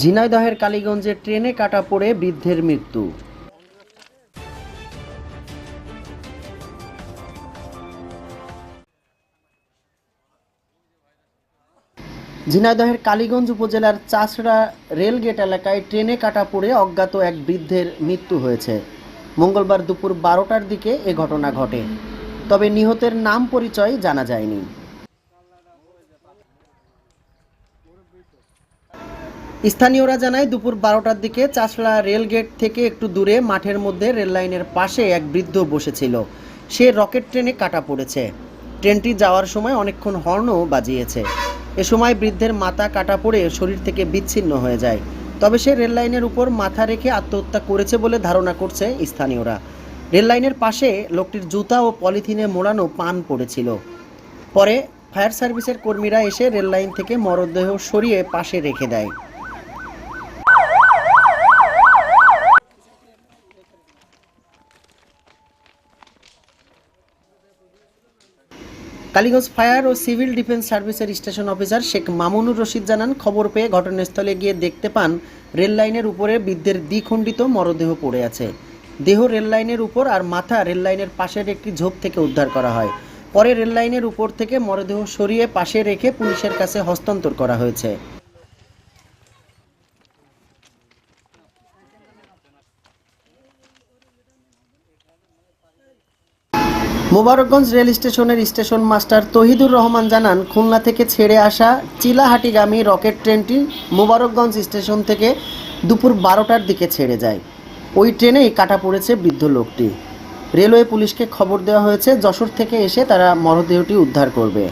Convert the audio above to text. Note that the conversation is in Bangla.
ঝিনাইদহের কালীগঞ্জে ট্রেনে কাটা পড়ে বৃদ্ধের মৃত্যু। ঝিনাইদহের কালীগঞ্জ উপজেলার চাষড়া রেলগেট এলাকায় ট্রেনে কাটা পড়ে অজ্ঞাত এক বৃদ্ধের মৃত্যু হয়েছে। মঙ্গলবার দুপুর বারোটার দিকে এ ঘটনা ঘটে। তবে নিহতের নাম পরিচয় জানা যায়নি। স্থানীয়রা জানায়, দুপুর বারোটার দিকে চাষড়া রেলগেট থেকে একটু দূরে মাঠের মধ্যে রেললাইনের পাশে এক বৃদ্ধ বসেছিল। সে রকেট ট্রেনে কাটা পড়েছে। ট্রেনটি যাওয়ার সময় অনেকক্ষণ হর্নও বাজিয়েছে। এ সময় বৃদ্ধের মাথা কাটা পড়ে শরীর থেকে বিচ্ছিন্ন হয়ে যায়। তবে সে রেললাইনের উপর মাথা রেখে আত্মহত্যা করেছে বলে ধারণা করছে স্থানীয়রা। রেললাইনের পাশে লোকটির জুতা ও পলিথিনে মোড়ানো পান পড়েছিল। পরে ফায়ার সার্ভিসের কর্মীরা এসে রেললাইন থেকে মরদেহ সরিয়ে পাশে রেখে দেয়। কালীগঞ্জ ফায়ার ও সিভিল ডিফেন্স সার্ভিসের স্টেশন অফিসার শেখ মামুনুর রশিদ জানান, খবর পেয়ে ঘটনাস্থলে গিয়ে দেখতে পান, রেল লাইনের উপরে বৃদ্ধের দ্বিখণ্ডিত মরদেহ পড়ে আছে। দেহ রেল লাইনের উপর আর মাথা রেল লাইনের পাশের একটি ঝোপ থেকে উদ্ধার করা হয়। পরে রেল লাইনের উপর থেকে মরদেহ সরিয়ে পাশে রেখে পুলিশের কাছে হস্তান্তর করা হয়েছে। মোবারকগঞ্জ রেল স্টেশনের স্টেশন মাস্টার তহিদুর রহমান জানান, খুলনা থেকে ছেড়ে আসা চিলাহাটিগামী রকেট ট্রেনটি মোবারকগঞ্জ স্টেশন থেকে দুপুর বারোটার দিকে ছেড়ে যায়। ওই ট্রেনেই কাটা পড়েছে বৃদ্ধ লোকটি। রেলওয়ে পুলিশকে খবর দেওয়া হয়েছে, যশোর থেকে এসে তারা মরদেহটি উদ্ধার করবে।